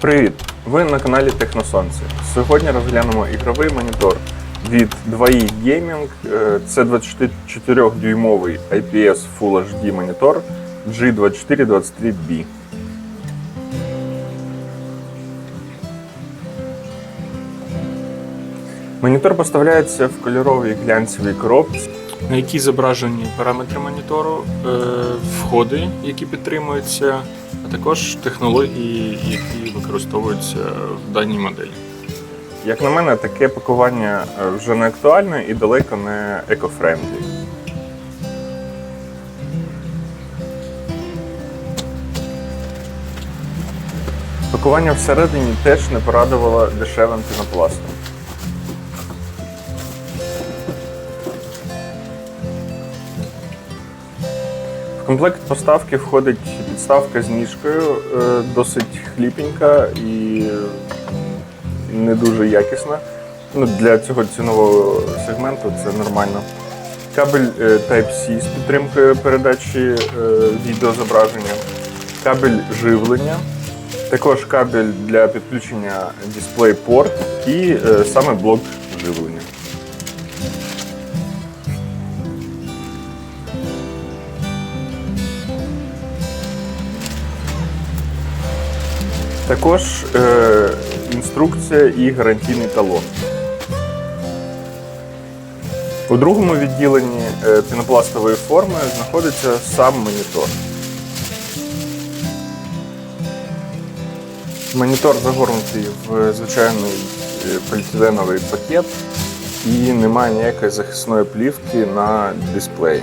Привіт! Ви на каналі Техносонце. Сьогодні розглянемо ігровий монітор від 2i Gaming. Е, Це 24-дюймовий IPS Full HD монітор G2423B. Монітор поставляється в кольоровій глянцевій коробці, на якій зображені параметри монітору, е, входи, які підтримуються, а також технології, які використовуються в даній моделі. Як на мене, таке пакування е, вже не актуальне і далеко не екофрендлі. Пакування всередині теж не порадувало дешевим пінопластом. Комплект поставки входить підставка з ніжкою, е, досить хліпенька і не дуже якісна. Ну, для цього цінового сегменту це нормально. Кабель е, Type-C з підтримкою передачі е, відеозображення, кабель живлення, також кабель для підключення DisplayPort і саме блок живлення. Також е, інструкція і гарантійний талон. У другому відділенні е, пінопластової форми знаходиться сам монітор. Монітор загорнутий в звичайний е, поліетиленовий пакет і немає ніякої захисної плівки на дисплеї.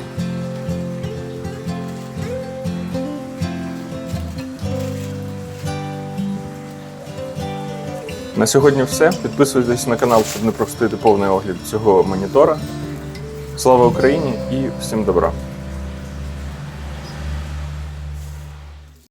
На сьогодні все. Підписуйтесь на канал, щоб не пропустити повний огляд цього монітора. Слава Україні і всім добра!